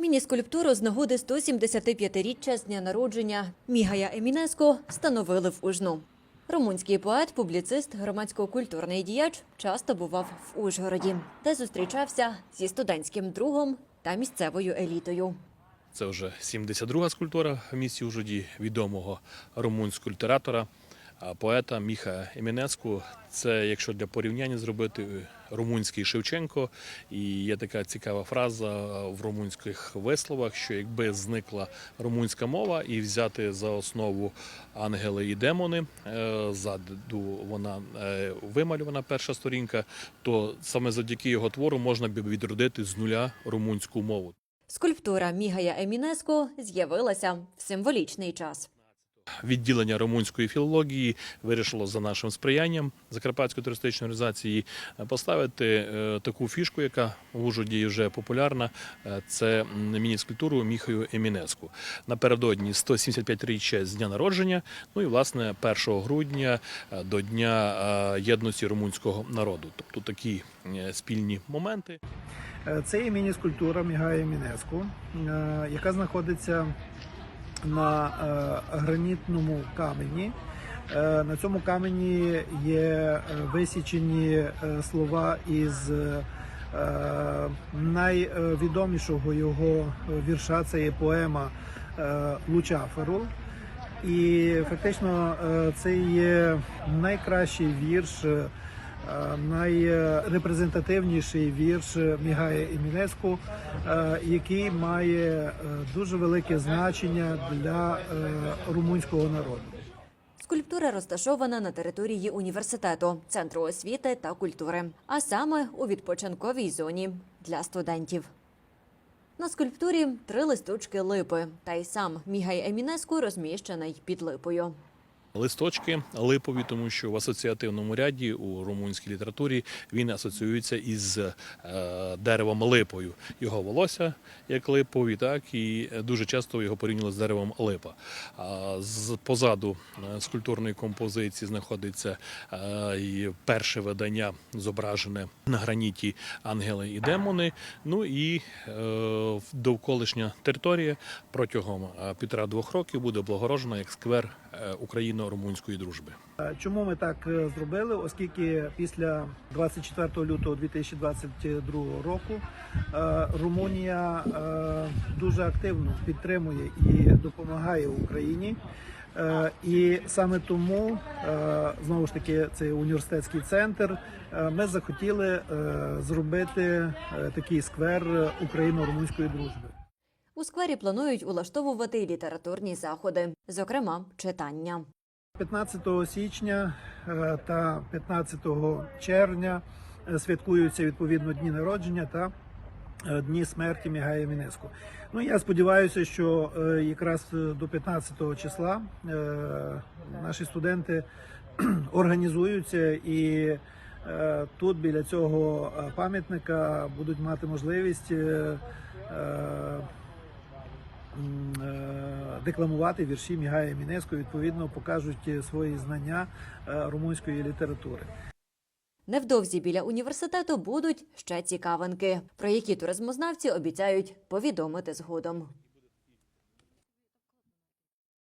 Міні-скульптуру з нагоди 175-річчя з дня народження Мігая Емінеско встановили в Ужну. Румунський поет, публіцист, громадсько-культурний діяч часто бував в Ужгороді, де зустрічався зі студентським другом та місцевою елітою. Це вже 72-га скульптура в місті Ужгороді відомого румунського літератора, поета Міха Емінеску. Це, якщо для порівняння зробити, румунський Шевченко. І є така цікава фраза в румунських висловах, що якби зникла румунська мова і взяти за основу ангели і демони, е, ззаду вона е, вималювана перша сторінка, то саме завдяки його твору можна б відродити з нуля румунську мову. Скульптура Мігая Емінеско з'явилася в символічний час. Відділення румунської філології вирішило за нашим сприянням Закарпатської туристичної організації е, поставити е, таку фішку, яка в Ужгороді вже популярна. Е, Це м, міні-скульптуру Міхаю Емінеску. Напередодні 175-річчя з дня народження. Ну і власне 1 грудня до Дня єдності румунського народу. Тобто такі спільні моменти. Це є міні-скульптура Мігая Мінеску, е, яка знаходиться на е, гранітному камені. Е, На цьому камені є е, висічені слова із найвідомішого його вірша. Це є поема Лучаферу. І фактично це є найкращий вірш, найрепрезентативніший вірш Мігая Імінеску, е, який має е, дуже велике значення для е, румунського народу. Скульптура розташована на території університету, центру освіти та культури, а саме у відпочинковій зоні для студентів. На скульптурі три листочки липи, та й сам Мігай Емінеску розміщений під липою. Листочки липові, тому що в асоціативному ряді у румунській літературі він асоціюється із е, деревом липою. Його волосся як липові, так і дуже часто його порівнювали з деревом липа. Позаду е, скульптурної композиції знаходиться е, перше видання, зображене на граніті ангели і демони. Ну і довколишня територія протягом півтора-двох років буде облагорожена як сквер е, україно-румунської дружби. Чому ми так е, зробили? Оскільки після 24 лютого 2022 року е, Румунія е, дуже активно підтримує і допомагає Україні. І саме тому знову ж таки цей університетський центр. Ми захотіли зробити такий сквер україно-румунської дружби. У сквері планують улаштовувати літературні заходи, зокрема читання. 15 січня е, та 15 червня е, святкуються відповідно дні народження та е, дні смерті Мігая Мінеску. Ну я сподіваюся, що якраз до 15 числа наші студенти організуються і тут біля цього пам'ятника будуть мати можливість. Е, декламувати вірші Мігая Мінеско, відповідно покажуть е, свої знання е, румунської літератури. Невдовзі біля університету будуть ще цікавинки, про які туризмознавці обіцяють повідомити згодом.